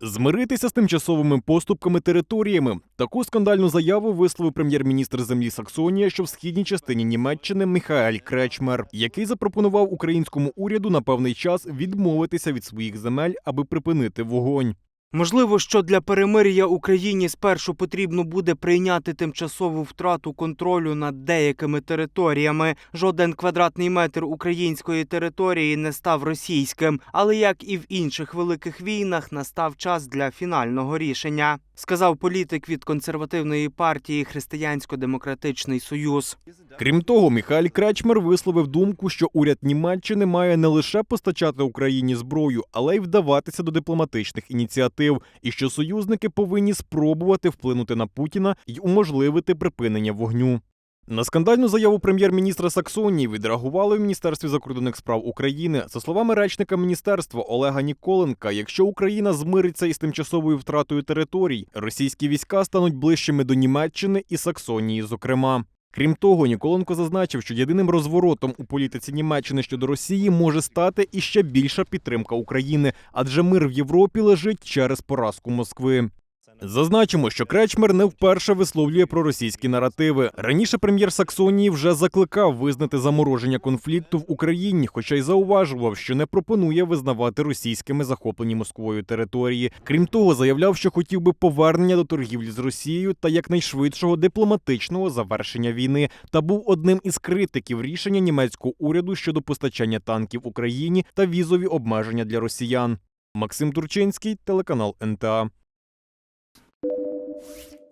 Змиритися з тимчасовими поступками територіями. Таку скандальну заяву висловив прем'єр-міністр землі Саксонія, що в східній частині Німеччини Михаель Кречмер, який запропонував українському уряду на певний час відмовитися від своїх земель, аби припинити вогонь. Можливо, що для перемир'я Україні спершу потрібно буде прийняти тимчасову втрату контролю над деякими територіями. Жоден квадратний метр української території не став російським, але як і в інших великих війнах, настав час для фінального рішення, сказав політик від консервативної партії Християнсько-демократичний союз. Крім того, Міхаль Кречмер висловив думку, що уряд Німеччини має не лише постачати Україні зброю, але й вдаватися до дипломатичних ініціатив, і що союзники повинні спробувати вплинути на Путіна й уможливити припинення вогню. На скандальну заяву прем'єр-міністра Саксонії відреагували в Міністерстві закордонних справ України. За словами речника міністерства Олега Ніколенка, якщо Україна змириться із тимчасовою втратою територій, російські війська стануть ближчими до Німеччини і Саксонії, зокрема. Крім того, Ніколенко зазначив, що єдиним розворотом у політиці Німеччини щодо Росії може стати іще більша підтримка України, адже мир в Європі лежить через поразку Москви. Зазначимо, що Кречмер не вперше висловлює проросійські наративи. Раніше прем'єр Саксонії вже закликав визнати замороження конфлікту в Україні, хоча й зауважував, що не пропонує визнавати російськими захоплені Москвою території. Крім того, заявляв, що хотів би повернення до торгівлі з Росією та якнайшвидшого дипломатичного завершення війни, та був одним із критиків рішення німецького уряду щодо постачання танків Україні та візові обмеження для росіян. Максим Турчинський, телеканал НТА. Thank you.